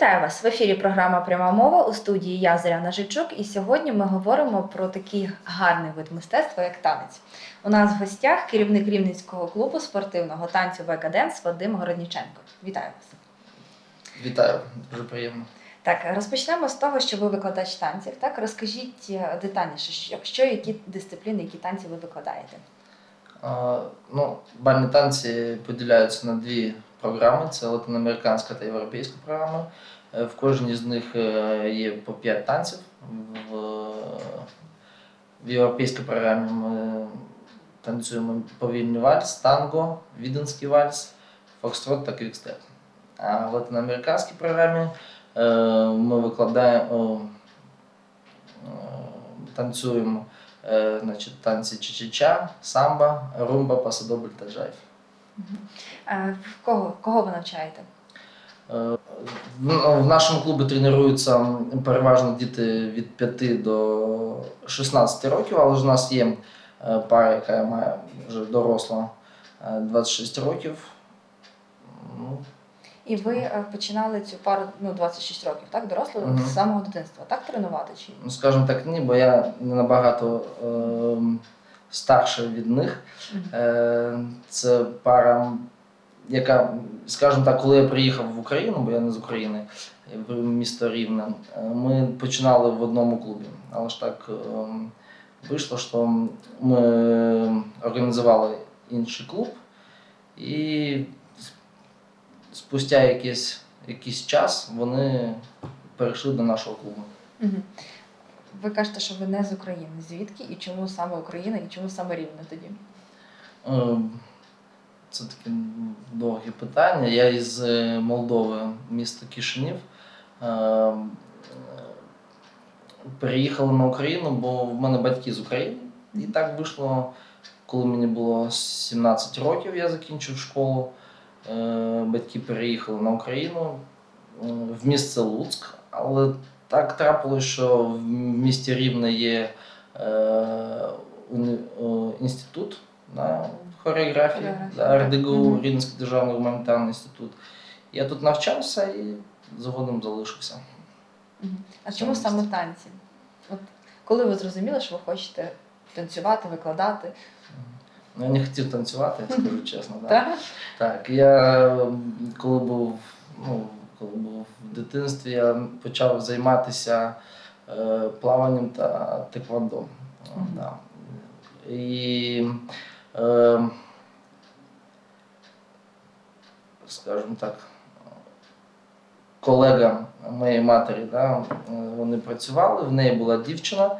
Вітаю вас в ефірі. Програма Пряма мова у студії я Зоряна Жичук. І сьогодні ми говоримо про такий гарний вид мистецтва, як танець. У нас в гостях керівник Рівненського клубу спортивного танцю Века Денс Вадим Городніченко. Вітаю вас. Вітаю, дуже приємно. Так, розпочнемо з того, що ви викладач танців. Так, розкажіть е, детальніше, що, що які дисципліни, які танці ви викладаєте. А, ну, бальні танці поділяються на дві програми: це латиноамериканська та європейська програма. Е, В кожній з них е, є по 5 танців. В, в європейській програмі ми танцюємо повільний вальс, танго, віденський вальс, фокстрот та квікстеп. А в латиноамериканській програмі е, ми викладаємо, танцюємо значить, танці чичича, самба, румба, пасадобль та джайв. Е, в кого, кого ви навчаєте? Е, В в нашому клубі тренуються переважно діти від 5 до 16 років, але ж у нас є е, пара, яка має вже доросла е, 26 років. Ну, І ви е, починали цю пару ну 26 років, так дорослого Мгм. з самого дитинства, так тренувати чи Ну, скажімо так, ні, бо я не набагато е, старший від них. Е, це пара, яка, скажімо так, коли я приїхав в Україну, бо я не з України, в місто Рівне, е, ми починали в одному клубі. Але ж так е, вийшло, що ми організували інший клуб, і спустя якийсь, якийсь час вони перейшли до нашого клубу. Ви кажете, що ви не з України. Звідки і чому саме Україна, і чому саме Рівне тоді? Е, Це таке довге питання. Я із е, Молдови, місто Кишинів. Е, Переїхали на Україну, бо в мене батьки з України. І так вийшло, коли мені було 17 років, я закінчив школу. Батьки переїхали на Україну в місце Луцьк, але так трапилось, що в місті Рівне є е, інститут на хореографії, Хореографії, да, так. РДГУ, Рівненський державний гуманітарний інститут. Я тут навчався і згодом залишився. Мгм. А чому місце. саме танці? От коли ви зрозуміли, що ви хочете танцювати, викладати? Ну, я не хотів танцювати, я скажу чесно. Да. Так? Так, я коли був, ну, коли був в дитинстві, я почав займатися е, плаванням та теквондо. Мгм. Да. І, е, скажімо так, колега моєї матері, да, вони працювали, в неї була дівчина,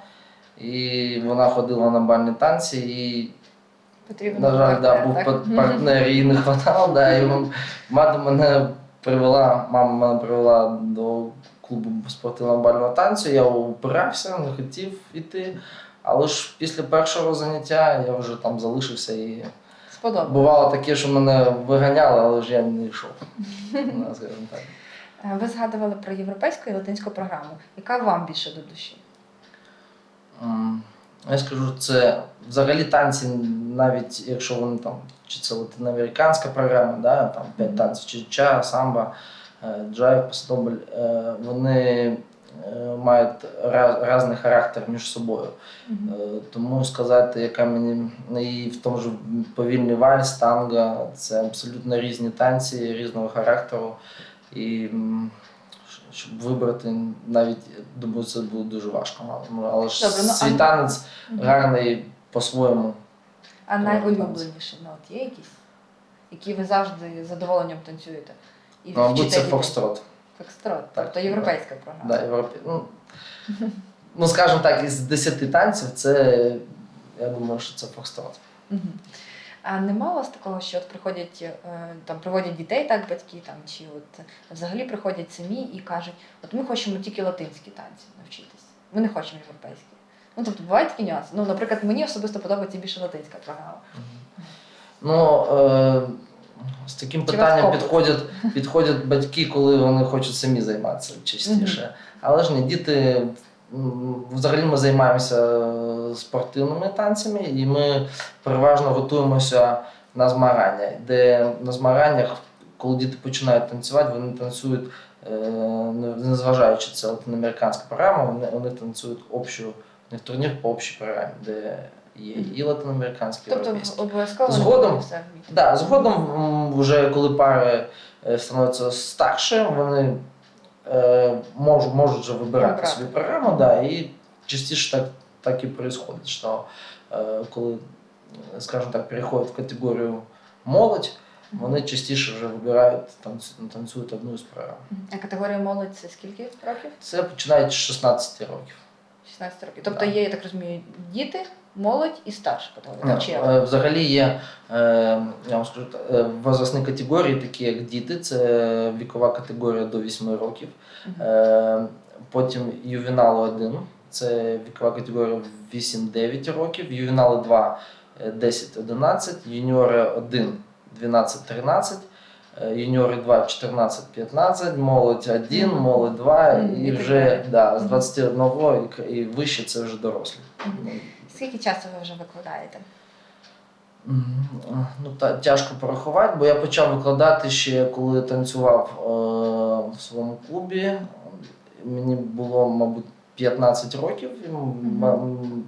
і вона ходила на бальні танці. І Потрібно на жаль, да, був партнер, її не хватало, да, і мати мене привела, мама мене привела до клубу спортивного бального танцю. Я упирався, не хотів іти. Але ж після першого заняття я вже там залишився і Сподобалось. бувало таке, що мене виганяли, але ж я не йшов. Скажімо так. Е, Ви згадували про європейську і латинську програму. Яка вам більше до душі? Я скажу, це взагалі танці, навіть якщо вони там, чи це латиноамериканська програма, да, там п'ять танців, чи ча, самба, е, джайв, пастомбль, е, вони е, мають різний характер між собою. Е, Тому сказати, яка мені і в тому ж повільний вальс, танго, це абсолютно різні танці різного характеру. І щоб вибрати, навіть думаю, це буде дуже важко. Але- ж Добре, ну, свій танець гарний по-своєму. А найулюбленіші ну, от є якісь, які ви завжди з задоволенням танцюєте? І Ну, Мабуть, це фокстрот. Фокстрот, тобто європейська програма. Да, Європі... ну, ну, скажімо так, із 10 танців це, я думаю, що це фокстрот. А нема у вас такого, що от приходять е, там приводять дітей, так батьки там чи от взагалі приходять самі і кажуть, от ми хочемо тільки латинські танці навчитись. Ми не хочемо європейські. Ну тобто бувають такі нюанси. Ну, наприклад, мені особисто подобається більше латинська програма. Ну, е, з таким Чи питанням вас підходять, підходять батьки, коли вони хочуть самі займатися частіше. Але ж ні, діти. м, Взагалі ми займаємося е, спортивними танцями, і ми переважно готуємося на змагання, де на змаганнях, коли діти починають танцювати, вони танцюють е, не- незважаючи це латиноамериканська програма, вони, вони танцюють общу, них турнір по общій програмі, де є і латиноамериканські, Тобто європейські. обов'язково Згодом- все. Да, згодом, вже коли пари е, становляться старше, вони е, можуть, можуть вже вибирати Вибрати. свою програму, да, і частіше так, так і відбувається, що е, коли, скажімо так, переходять в категорію молодь, вони частіше вже вибирають, танцю- танцюють одну із програм. А категорія молодь це скільки років? Це починають з 16 rokів. 16 років. Тобто є, я так розумію, діти, молодь і категорія. Ну, так, Взагалі є, е, я вам скажу, е, возрастні категорії, такі як діти, це вікова категорія до 8 років. Е, Потім ювенал 1, це вікова категорія 8-9 років, ювенали 2 е, 10-11, юніори 1 12-13, е, юніори 2 14-15, молодь 1, молодь 2 і і вже да, з 21 і вище це вже дорослі. Ну, Скільки часу ви вже викладаєте? Ну, та, тяжко порахувати, бо я почав викладати ще коли танцював е, в своєму клубі. Мені було, мабуть, 15 років.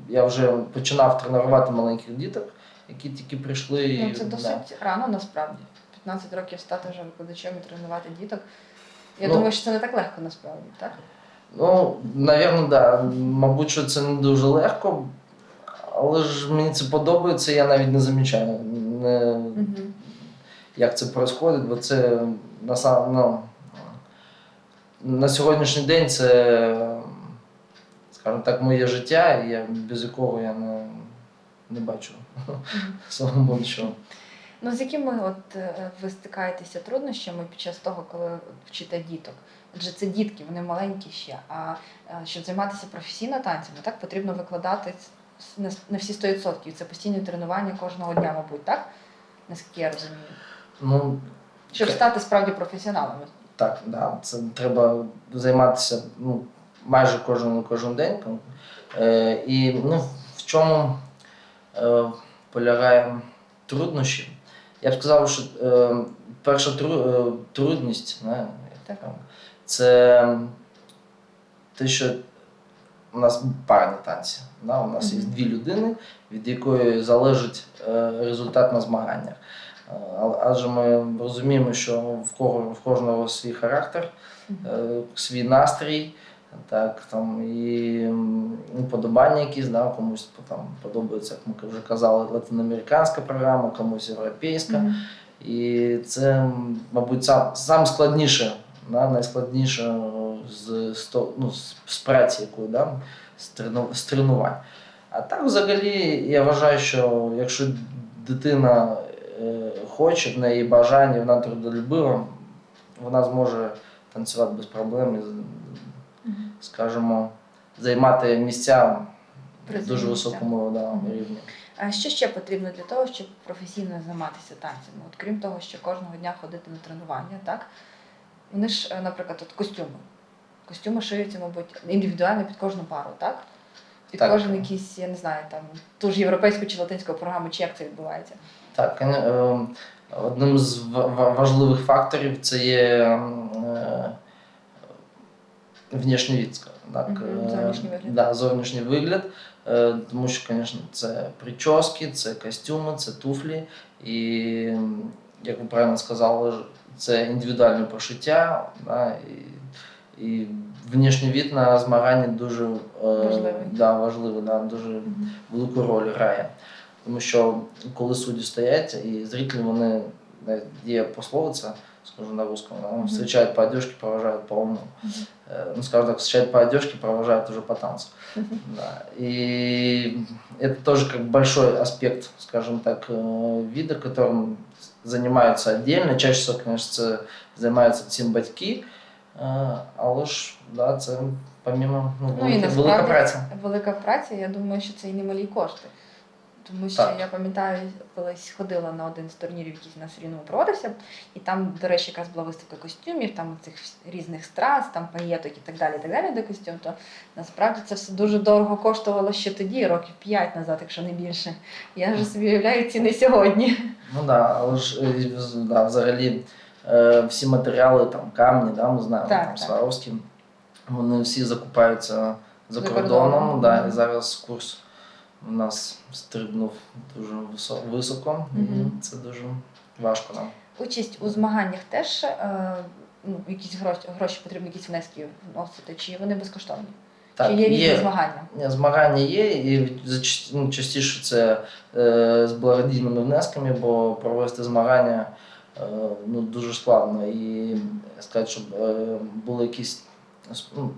Я вже починав тренувати маленьких діток, які тільки прийшли. Ну, це да. досить рано насправді. 15 років стати вже викладачем і тренувати діток. Я Ну, думаю, що це не так легко насправді, так? Ну, напевно, да. Мабуть, що це не дуже легко, але ж мені це подобається, я навіть не замічаю, не, Угу. як це відбувається, бо це на, сам- ну, на сьогоднішній день це, скажімо так, моє життя, і я, без якого я не, не бачу свого будущого. Ну, з якими от е, ви стикаєтеся труднощами під час того, коли вчите діток? Адже це дітки, вони маленькі ще. А е, щоб займатися професійно танцями, так потрібно викладати на всі 100%. Це постійне тренування кожного дня, мабуть, так? Наскільки я розумію. Ну, Щоб стати справді професіоналами. Так, да, це треба займатися ну, майже кожен, кожен день. Е, і ну, в чому е, полягає труднощі? Я б сказав, що е, перша тру, е, трудність не, Так. це те, що у нас парні танці. Да? У нас є дві людини, від якої залежить е, результат на змаганнях. Е, Адже ми розуміємо, що в кого в кожного свій характер, е, свій настрій, так там і уподобання якісь, да, комусь там подобається, як ми вже казали, латиноамериканська програма, комусь європейська. Мгм. І це, мабуть, сам, сам складніше, да, найскладніше е, з, ну, з, з праці якої, да, з, трену, з тренувань. А так, взагалі, я вважаю, що якщо дитина е, хоче, в неї бажання, вона трудолюбива, вона зможе танцювати без проблем. Скажімо, займати місця в дуже високому да, рівні. А що ще потрібно для того, щоб професійно займатися танцями? От крім того, що кожного дня ходити на тренування, так? Вони ж, е, наприклад, от костюми. Костюми шиються, мабуть, індивідуально під кожну пару, так? Під Так. кожен якийсь, я не знаю, там ту ж європейську чи латинську програму, чи як це відбувається. Так, е, одним з ва- ва- важливих факторів це є е, внешній від, скажімо так. Е, зовнішній вигляд. Да, зовнішній вигляд. Е, Тому що, звісно, це прически, це костюми, це туфлі. І, як ви правильно сказали, це індивідуальне пошиття. Да, і, і внешній від на змаганні дуже е, Важливий. Да, важливий, да, дуже велику роль грає. Тому що коли судді стоять і зрителі, вони є пословиця, скажу на русском, да, Мгм. встречают по одежке, провожают по уму. Мгм. Э, Ну, скажем так, встречают по одежке, провожают уже по танцу. Мгм. Да. И это тоже как большой аспект, скажем так, э, вида, которым занимаются отдельно. Чаще всего, конечно, це займаються цим батьки, Е, але ж да, це помимо ну, Ну і велика, велика насправді праця. велика праця, я думаю, що це і немалі кошти. Тому що Так. я пам'ятаю, колись ходила на один з турнірів, який на Рівному проводився, і там, до речі, якась була виставка костюмів, там цих різних страз, там паєток і так далі, і так далі до костюм. То насправді це все дуже дорого коштувало ще тоді, років 5 назад, якщо не більше. Я вже собі уявляю ціни сьогодні. Ну да, але ж е, да, взагалі е, всі матеріали, там камні, да, ми знаємо, Так, там так. Сваровські, вони всі закупаються за, За кордоном. кордоном, Да, і зараз курс у нас стрибнув дуже висо- високо, і це дуже важко нам. Участь у змаганнях теж е, ну, якісь гроші, гроші потрібні, якісь внески вносити, чи вони безкоштовні? чи є різні змагання? Змагання є, і ну, частіше це е, з благодійними внесками, бо провести змагання е, ну, дуже складно. І сказати, щоб е, були якісь ну,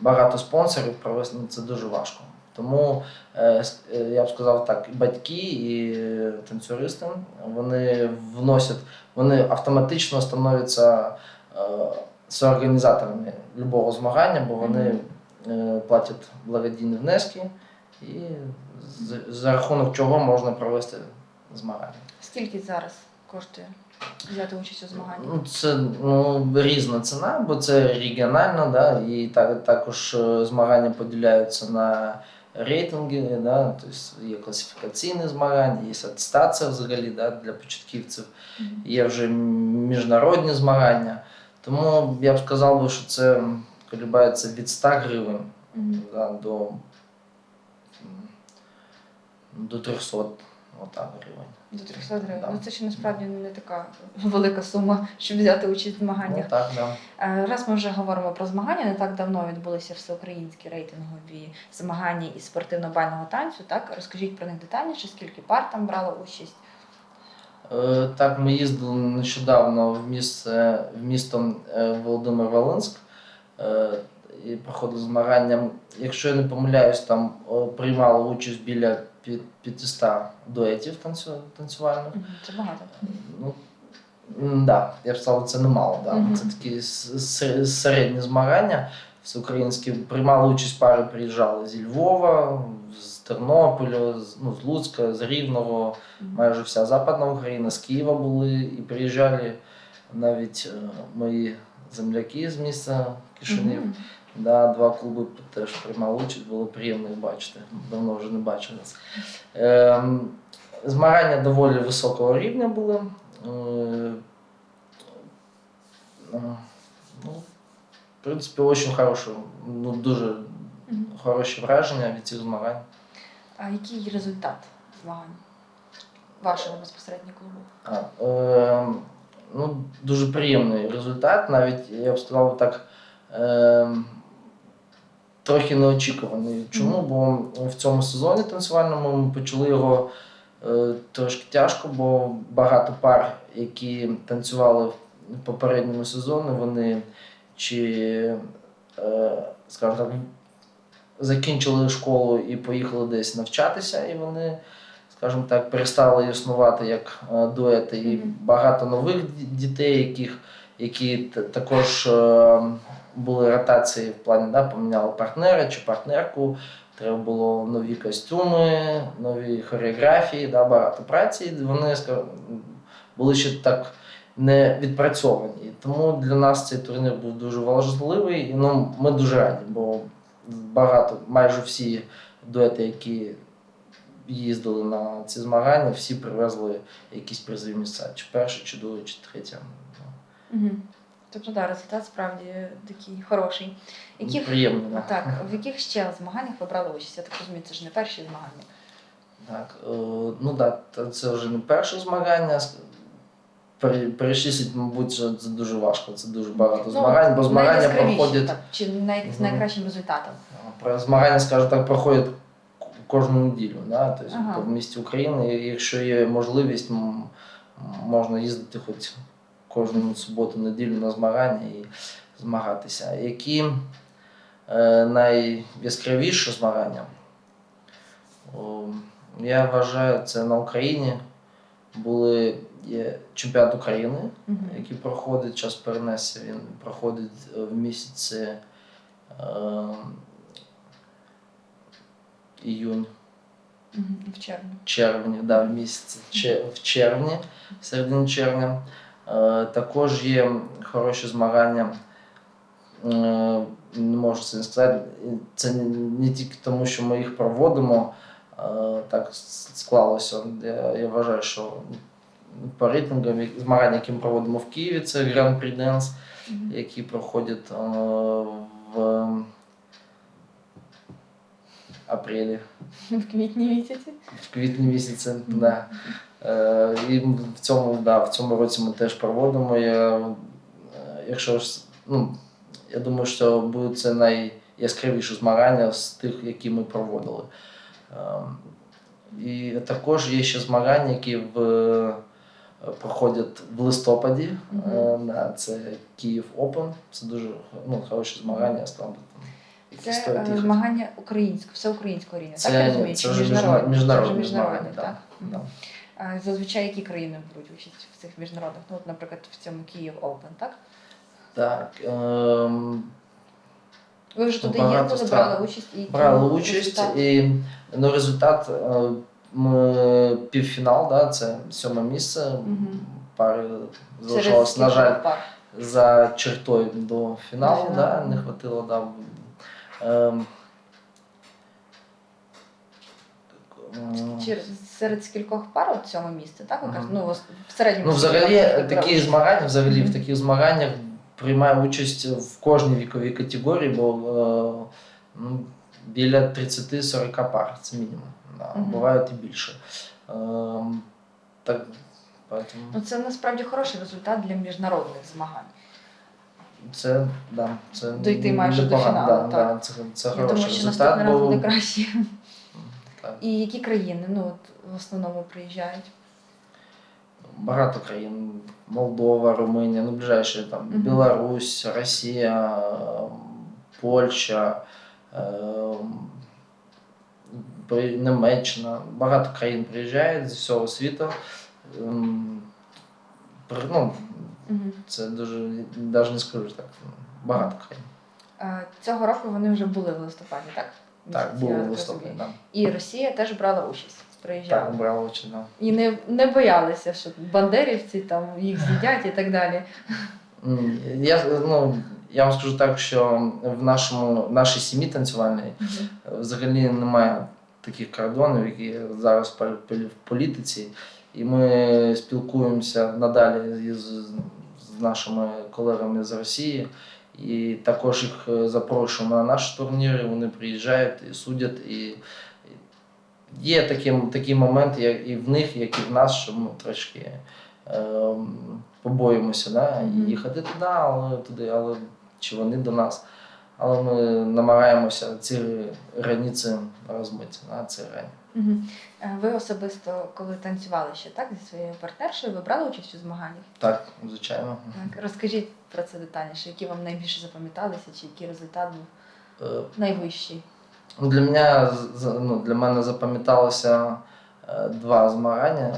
багато спонсорів провести ну, це дуже важко. Тому е, е, я б сказав так, батьки і танцюристи вони вносять, вони автоматично становляться е, соорганізаторами любого змагання, бо вони платять благодійні внески, і за рахунок чого можна провести змагання. Скільки зараз коштує взяти участь у змаганнях? Ну, це ну, різна ціна, бо це регіонально, да, і так, також змагання поділяються на рейтинги, да, тобто є класифікаційні змагання, є атестація взагалі да, для початківців, є вже міжнародні змагання. Тому я б сказав, би, що це колібається від 100 гривень да, до, до 300 отак, гривень. До 300 гривень. Да. Ну це ще насправді не така велика сума, щоб взяти участь в змаганнях. Ну, так, да. Е, Раз ми вже говоримо про змагання, не так давно відбулися всеукраїнські рейтингові змагання із спортивно-бального танцю. Так розкажіть про них детальніше, скільки пар там брало участь. Е, Так, ми їздили нещодавно в місце в місто е, Володимир Волинськ е, і проходили змагання. Якщо я не помиляюсь, там приймало участь біля пі- 500 дуетів танцю, танцювальних. Це багато. Ну, да, я б сказав, це немало. Да. Це такі середні змагання. Всеукраїнські приймали участь пари, приїжджали зі Львова, з Тернополя, з, ну, з Луцька, з Рівного майже вся Западна Україна, з Києва були і приїжджали навіть е, мої земляки з міста Кишинів. Да, два клуби теж приймали участь, було приємно їх бачити. Давно вже не бачили нас. Ем, змагання доволі високого рівня були. Е, е, ну, в принципі, дуже хороше, ну, дуже хороші враження від цих змагань. А який результат змагань вашого безпосередньо клубу? А, е, ну, дуже приємний результат, навіть я б сказав так. Е, трохи неочікуваний. Чому? Бо в цьому сезоні танцювальному ми почали його е, трошки тяжко, бо багато пар, які танцювали в попередньому сезоні, вони чи, е, скажімо так, закінчили школу і поїхали десь навчатися, і вони скажімо так, перестали існувати як е, дуети. І багато нових дітей, яких, які також були ротації в плані, да, поміняли партнера чи партнерку. Треба було нові костюми, нові хореографії, да, багато праці. Вони були ще так не відпрацьовані. Тому для нас цей турнір був дуже важливий. І ну, ми дуже раді, бо багато, майже всі дуети, які їздили на ці змагання, всі привезли якісь призові місця, чи перше, чи друге, чи третє. Угу. Тобто, да, результат справді такий хороший. Яких, Приємно. да. так, в яких ще змаганнях ви брали участь? Я так розумію, це ж не перші змагання. Так, е, ну так, да, це вже не перше змагання. Перечислити, мабуть, що це дуже важко, це дуже багато змагань, бо змагання Ну, проходять. Так, чи най, з найкращим результатом. Про змагання, скажімо так, проходять кожну неділю. Да? Тобто Ага. в місті України, і якщо є можливість, можна їздити хоч кожну суботу, неділю на змагання і змагатися. Які е, найяскравіші змагання? Я вважаю, це на Україні були є чемпіонат України, Угу. який проходить, час перенесся, він проходить е, в місяці е, іюнь. В червні. червні, да, в місяці че- в червні, в середині червня. Е, також є хороші змагання. Е, не можу це не сказати. Це не, тільки тому, що ми їх проводимо, е, так склалося. Я, я вважаю, що по рейтингам змагання, які ми проводимо в Києві, це Grand Prix Dance, які проходять в апрелі. В квітні місяці. в квітні місяці. Да. Е, і в цьому, да, в цьому році ми теж проводимо. Я, е, якщо ну, я думаю, що будуть це найяскравіші змагання з тих, які ми проводили. Е, і також є ще змагання, які в, е, проходять в листопаді. Е, да, це Київ Open. Це дуже ну, хороші змагання, там, Це змагання українського, всеукраїнського рівня. так я розумію? це вже міжнародне? міжна- міжнародне міжнародне, змагання, так. так, да. А Зазвичай які країни беруть участь в цих міжнародних? Ну, от, наприклад, в цьому Київ Open, так? Так. Ем, Ви вже туди їздили, стран. брали участь і брали участь результат? і ну, результат е, ми півфінал, да, це сьоме місце. Мгм. Пари залишалось, на жаль, пар? за чертою до фіналу, До да, не хватило. Да. Ем, серед скількох пар от сьоме місце, так? Кажете? Ну, в середньому. Ну, взагалі, такі змагання, взагалі, в таких змаганнях приймає участь в кожній віковій категорії, бо е, ну, біля 30-40 пар, це мінімум. Да. Мгм. Бувають і більше. Ем, так, поэтому Ну, це насправді хороший результат для міжнародних змагань. це, да, це Дойти майже до фіналу, Да, так. да, це, це Я хороший думаю, що результат, наступний раз бо буде краще. Так, І які країни ну, от, в основному приїжджають? багато країн. Молдова, Румунія, ну, ближайші там Мгм. Білорусь, Росія, Польща, при- Німеччина. Багато країн приїжджають з всього світу. Ем, Ну, це дуже, навіть не скажу так, багато країн. Е, Цього року вони вже були в листопаді, так? Так, було в листопаді. Да. І Росія теж брала участь, приїжджала. Так, брала участь, да. І не, не боялися, що бандерівці там їх з'їдять і так далі. Я, ну, я вам скажу так, що в нашому, нашій сім'ї танцювальній взагалі немає таких кордонів, які зараз в політиці. І ми спілкуємося надалі з, з нашими колегами з Росії. І також їх е, запрошуємо на наші турніри, вони приїжджають і судять. І, є такі, такі моменти як і в них, як і в нас, що ми трошки ем, побоїмося да, їхати туди, але туди, але чи вони до нас. Але ми намагаємося ці границі розмити на цій грані. Мгм. Е, Ви особисто, коли танцювали ще так зі своєю партнершою, ви брали участь у змаганнях? Так, звичайно. Так, розкажіть про це детальніше, які вам найбільше запам'яталися, чи який результат був Е, найвищий? Ну, для мене, ну, для мене запам'яталося е, два змагання.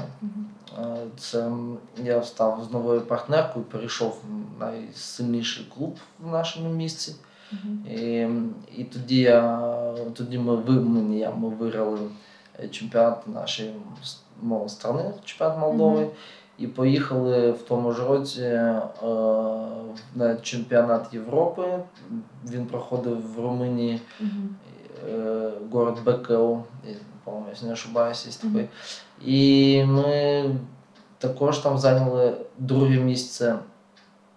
Е, Це я встав з новою партнеркою, перейшов в найсильніший клуб в нашому місці. І, і тоді, я, тоді ми, ми, я, ми виграли чемпіонат нашої страни, чемпіонат Молдови. І поїхали в тому ж році е, на чемпіонат Європи. Він проходив в Румунії, е, город Бекел, по-моєму, якщо не ошибаюсь, є такий. І ми також там зайняли друге місце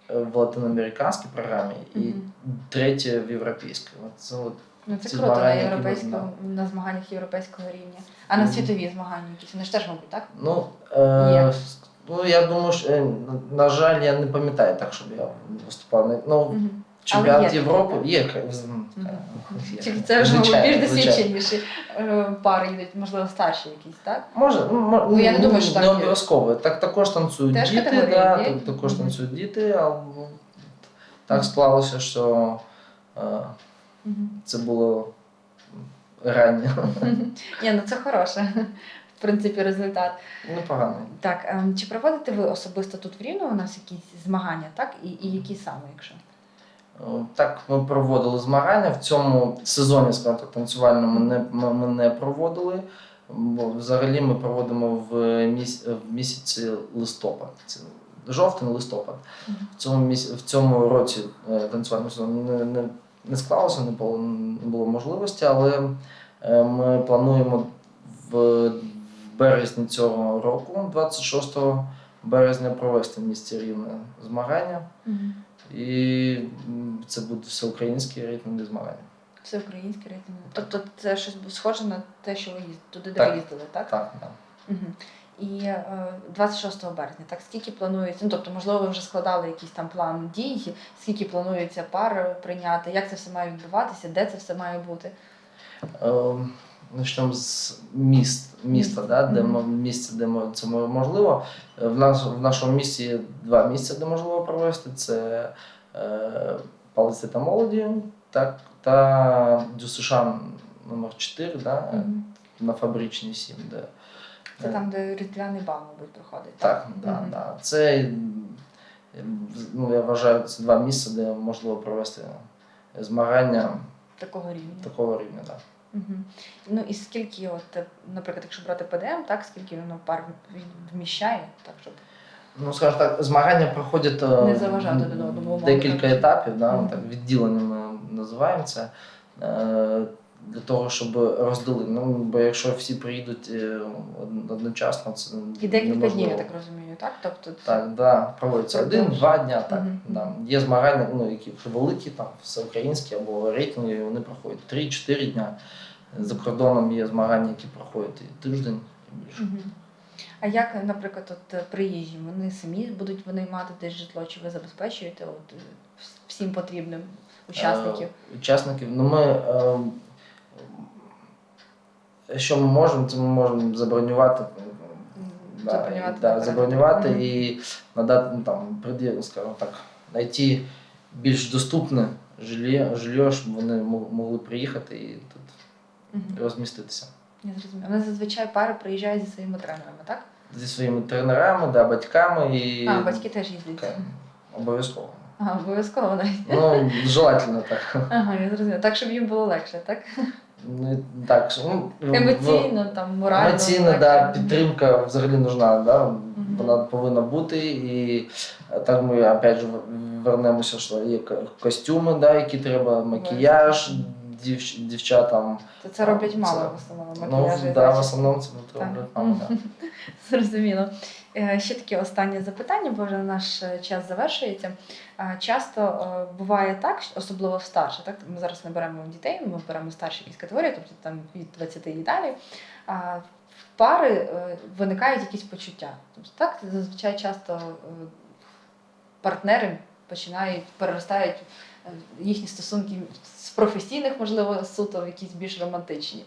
в латиноамериканській програмі і Мгм. третє в європейській. Це от Ну, це круто на європейському на змаганнях європейського рівня. А на світові змагання якісь вони ж теж, мабуть, так? Ну, е? Ну я думаю, що, е, на- жаль, я не пам'ятаю так, щоб я виступав. Ну, чемпіонат Європи є. хай, є. Чи це вже більш досвідченіші е, пари йдуть, можливо, старші якісь, так? Може, ну, Ну, я не ну, думаю, що так не є. обов'язково. Так також танцюють Теж діти, да, так, також танцюють діти, але ну, так склалося, що е, це було раннє. Ні, ну це хороше, в принципі, результат. Непоганий. Так, ем, чи проводите ви особисто тут в Рівно у нас якісь змагання, так? І, і які саме, якщо? Так, ми проводили змагання. В цьому сезоні, скажімо танцювальному не, ми, ми не проводили. Бо взагалі ми проводимо в, міс, в місяці листопад. Це жовтень, листопад. В цьому, міс, в цьому році е, танцювального сезону не, не, не склалося, не було, не було можливості, але е, ми плануємо в березні цього року, 26-го, березня провести в місті Рівне змагання. Мгм. І це будуть всеукраїнські рейтинги змагання. Це українське рейтинг. Тобто це щось схоже на те, що ви туди, де Так. ви їздили, так? Так, так. Угу. І е, 26 березня, так скільки планується? Ну тобто, можливо, ви вже складали якийсь там план дій, скільки планується пар прийняти, як це все має відбуватися, де це все має бути? Ем, Почнемо з міст, міста, да, де місце, де мо- це можливо. Е, В, нас, в нашому місті є два місця, де можливо провести. Це е, Палиці та молоді, так, та Дюсишан номер 4 да, Мгм. на фабричній 7, де Це е, там, де різдвяний бал, мабуть, проходить. Так, да, Мгм. да. Це ну, я вважаю, це два місця, де можливо провести змагання Такого рівня. такого рівня. Да. Угу. Ну і скільки, от, е, наприклад, якщо брати ПДМ, так скільки воно пар вміщає, так щоб Ну, скажімо так, змагання проходять е, Не заважати декілька етапів, да, угу. так, відділення називаємо це. Е, Для того, щоб розділити. Ну, бо якщо всі приїдуть е, одночасно, це і декілька днів, я так розумію, так? Тобто це- Так, да, проводиться Це один-два дня. Так, Мгм. да. Є змагання, ну, які вже великі, там, всеукраїнські або рейтинги, вони проходять 3-4 дня. За кордоном є змагання, які проходять і тиждень і більше. Мгм. А як, наприклад, от е, приїжджі, вони самі будуть вони мати десь житло, чи ви забезпечуєте от, е, вс- всім потрібним учасників? Е, учасників. Ну, ми, е, що ми можемо, це ми можемо забронювати. Да, Забронювати і, да, забронювати і надати, ну, там, скажімо так, знайти більш доступне жилье, щоб вони могли приїхати і тут Мгм. розміститися. Я зрозуміла. Вони зазвичай пари приїжджають зі своїми тренерами, так? Зі своїми тренерами, да, батьками і А, батьки теж їздять. Так, обов'язково. Ага, обов'язково навіть. Ну, желательно так. Ага, я зрозуміла. Так, щоб їм було легше, так? Ну, і так, що, ну, в- Емоційно, там, морально. Емоційна легше. да, підтримка взагалі нужна, да? Мгм. вона повинна бути. І так ми опять же вернемося, що є костюми, да, які треба, макіяж дівч, дівчатам. То це роблять Це- мало в основному. Ну, макіяжі да, в основному це треба Так. робити да. Зрозуміло. Е, Ще таке останнє запитання, бо вже наш е, час завершується. Часто е, буває так, особливо старше, так ми зараз не беремо дітей, ми беремо старші якісь категорії, тобто там від 20 і далі. В пари виникають якісь почуття. Тобто так зазвичай часто партнери починають переростають їхні стосунки з професійних, можливо, суто в якісь більш романтичні.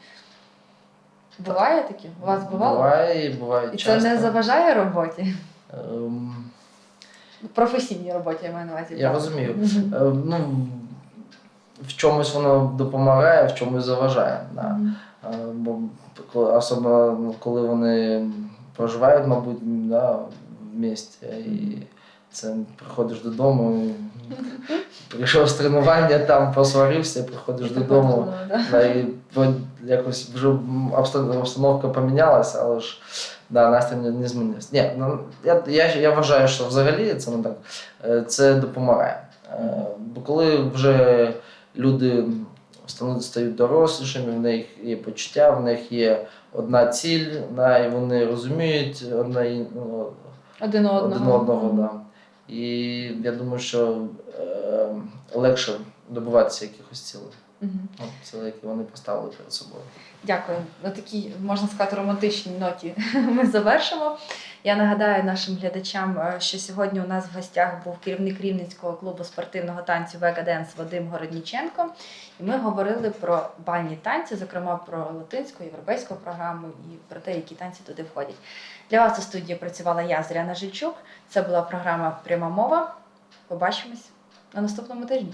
Буває таке? У вас бувало? Буває, буває І часто. це не заважає роботі? Ем, Професійній роботі я маю на увазі. Я так. розумію. Мгм. е, ну, в чомусь воно допомагає, в чомусь заважає. Да. Мгм. Е, Бо особливо ну, коли вони проживають, мабуть, да, в місті, і це приходиш додому, прийшов з тренування, там посварився, приходиш додому. да. І якось вже обстан- обстановка помінялася, але ж да, настрій не, змінився. Ні, ну, я, я, я вважаю, що взагалі це не так, е, це допомагає. Е, Бо коли вже люди стають дорослішими, в них є почуття, в них є одна ціль, да, і вони розуміють одна, ну, Один одного. один одного. Да. І я думаю, що е, легше добуватися якихось цілей. Ну, цілей, які вони поставили перед собою. Дякую. На такій, можна сказати, романтичній ноті ми завершимо. Я нагадаю нашим глядачам, е, що сьогодні у нас в гостях був керівник Рівненського клубу спортивного танцю Вега Денс Вадим Городніченко. І ми говорили про бальні танці, зокрема про латинську, європейську програму і про те, які танці туди входять. Для вас у студії працювала я, Зоряна Жильчук. Це була програма Пряма мова. Побачимось на наступному тижні.